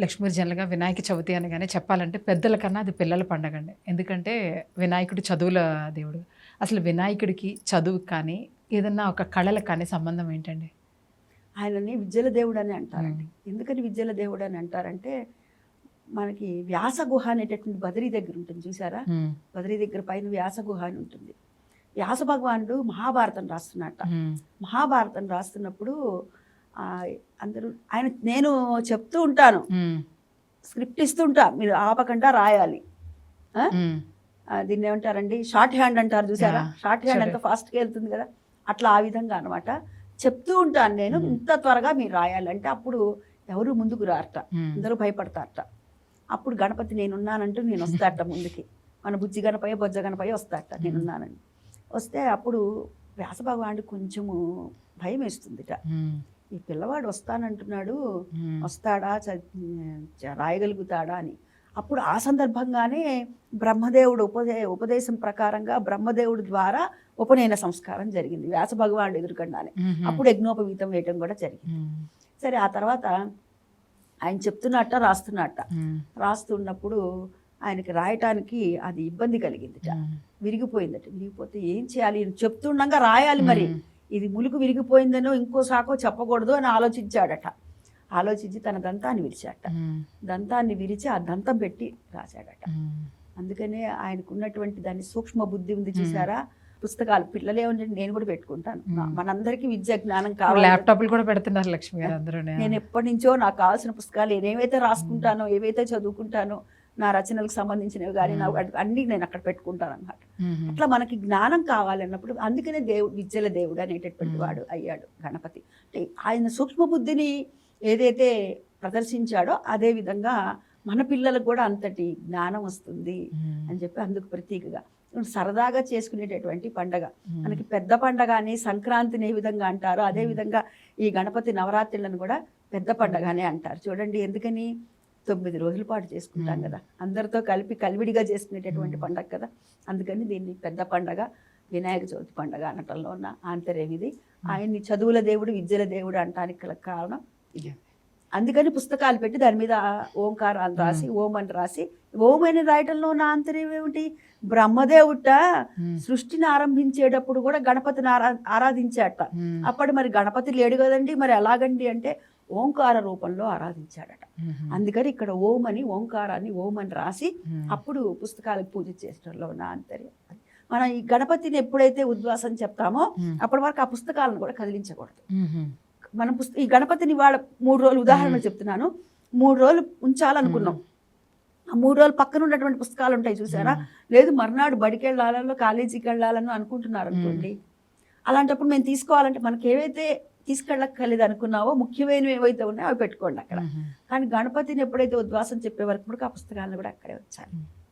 లక్ష్మీ జనరల్గా వినాయక చవితి అనగానే చెప్పాలంటే పెద్దల కన్నా అది పిల్లల పండగ అండి ఎందుకంటే వినాయకుడు చదువుల దేవుడు. అసలు వినాయకుడికి చదువు కానీ ఏదన్నా ఒక కళలకు కానీ సంబంధం ఏంటండి? ఆయనని విద్యల దేవుడు అని అంటారండి ఎందుకని విద్యల దేవుడు అని అంటారంటే మనకి వ్యాస గుహ అనేటటువంటి బదరీ దగ్గర ఉంటుంది చూసారా. బదరీ దగ్గర పైన వ్యాస గుహ అని ఉంటుంది. వ్యాస భగవానుడు మహాభారతం రాస్తున్నట్ట. మహాభారతం రాస్తున్నప్పుడు అందరూ ఆయన నేను చెప్తూ ఉంటాను. స్క్రిప్ట్ ఇస్తుంటా మీరు ఆపకుండా రాయాలి. దీన్ని ఏమంటారండి? షార్ట్ హ్యాండ్ అంటారు చూసారా? Short hand. ఎంత ఫాస్ట్గా వెళ్తుంది కదా? అట్లా ఆ విధంగా అనమాట చెప్తూ ఉంటాను నేను. ఇంత త్వరగా మీరు రాయాలంటే అప్పుడు ఎవరు ముందుకు రారట. అందరూ భయపడతారట. అప్పుడు గణపతి నేనున్నానంటూ నేను వస్తాట ముందుకి. మన బుజ్జి గణపయ్య బొజ్జ గణపయ్య వస్తాట నేనున్నానని. వస్తే అప్పుడు వ్యాస భగవానుడు కొంచెము భయం వేస్తుందిట. ఈ పిల్లవాడు వస్తానంటున్నాడు. వస్తాడా రాయగలుగుతాడా అని అప్పుడు ఆ సందర్భంగానే బ్రహ్మదేవుడు ఉపదే ఉపదేశం ప్రకారంగా బ్రహ్మదేవుడి ద్వారా ఉపనయన సంస్కారం జరిగింది వ్యాస భగవానుడు ఎదురుకుండానే. అప్పుడు యజ్ఞోపవీతం వేయటం కూడా జరిగింది. సరే ఆ తర్వాత ఆయన చెప్తున్నట్ట రాస్తున్నట్ట. రాస్తున్నప్పుడు ఆయనకి రాయటానికి అది ఇబ్బంది కలిగిందిట. విరిగిపోయిందట విరిగిపోతే ఏం చేయాలి చెప్తుండగా రాయాలి మరి. ఇది ములుకు విరిగిపోయిందనో ఇంకో సాకో చెప్పకూడదు అని ఆలోచించాడట. ఆలోచించి తన దంతాన్ని విరిచాట. దంతాన్ని విరిచి ఆ దంతం పెట్టి రాశాడట. అందుకనే ఆయనకు ఉన్నటువంటి దాని సూక్ష్మ బుద్ధి ఉంది చూసారా? పుస్తకాలు పిల్లలే ఉండండి నేను కూడా పెట్టుకుంటాను. మనందరికీ విద్య జ్ఞానం కావాలి. ల్యాప్టాప్లు కూడా పెడుతున్నారు లక్ష్మి గారు అందరూ నేను ఎప్పటి నుంచో నాకు కావాల్సిన పుస్తకాలు నేను ఏవైతే రాసుకుంటానో ఏవైతే చదువుకుంటానో నా రచనలకు సంబంధించినవి కానీ నా అన్ని నేను అక్కడ పెట్టుకుంటాను అనమాట అట్లా మనకి జ్ఞానం కావాలన్నప్పుడు అందుకనే దేవుడు విద్యల దేవుడు అనేటటువంటి. వాడు అయ్యాడు గణపతి. అంటే ఆయన సూక్ష్మ బుద్ధిని ఏదైతే ప్రదర్శించాడో అదే విధంగా మన పిల్లలకు కూడా అంతటి జ్ఞానం వస్తుంది అని చెప్పి అందుకు ప్రతీకగా. సరదాగా చేసుకునేటటువంటి పండగ. మనకి పెద్ద పండగ అని సంక్రాంతిని ఏ విధంగా అంటారో అదే విధంగా ఈ గణపతి నవరాత్రులను కూడా పెద్ద పండగనే అంటారు. చూడండి ఎందుకని? తొమ్మిది రోజుల పాటు చేసుకుంటాం. కదా. అందరితో కలిపి కలివిడిగా చేసుకునేటటువంటి. పండగ కదా. అందుకని దీన్ని పెద్ద పండగ వినాయక చవితి పండగ అనటంలో ఉన్న ఆంతర్యం ఇది. ఆయన్ని చదువుల దేవుడు విద్యల దేవుడు అనటానికి గల కారణం ఇది. అందుకని పుస్తకాలు పెట్టి దాని మీద ఓంకారాలు రాసి ఓం అని రాసి ఓం అని రాయటంలో ఉన్న ఆంతర్యం ఏమిటి? బ్రహ్మదేవుట సృష్టిని ఆరంభించేటప్పుడు కూడా గణపతిని ఆరా ఆరాధించాట. అప్పుడు మరి గణపతి లేడు కదండి మరి ఎలాగండి అంటే ఓంకార రూపంలో ఆరాధించాడట. అందుకని ఇక్కడ ఓం అని ఓంకారాన్ని ఓం అని రాసి అప్పుడు పుస్తకాలకు పూజ చేసడంలో ఉన్న ఆంతర్యం అది. మనం ఈ గణపతిని ఎప్పుడైతే ఉద్వాసం చెప్తామో అప్పటి వరకు ఆ పుస్తకాలను కూడా కదిలించకూడదు. మనం పుస్త ఈ గణపతిని వాళ్ళ మూడు రోజులు ఉదాహరణ చెప్తున్నాను. మూడు రోజులు ఉంచాలనుకున్నాం. ఆ మూడు రోజులు పక్కన ఉన్నటువంటి పుస్తకాలు ఉంటాయి చూసారా? లేదు మర్నాడు బడికి వెళ్ళాలనో కాలేజీకి వెళ్ళాలని అనుకుంటున్నారు అనుకోండి. అలాంటప్పుడు మేము తీసుకోవాలంటే మనకి ఏవైతే తీసుకెళ్ళక్కర్లేదు అనుకున్నావో ముఖ్యమైనవి ఏవైతే ఉన్నాయో అవి పెట్టుకోండి అక్కడ. కానీ గణపతిని ఎప్పుడైతే ఉద్వాసం చెప్పే వరకు కూడా ఆ పుస్తకాలను కూడా అక్కడే వచ్చాలి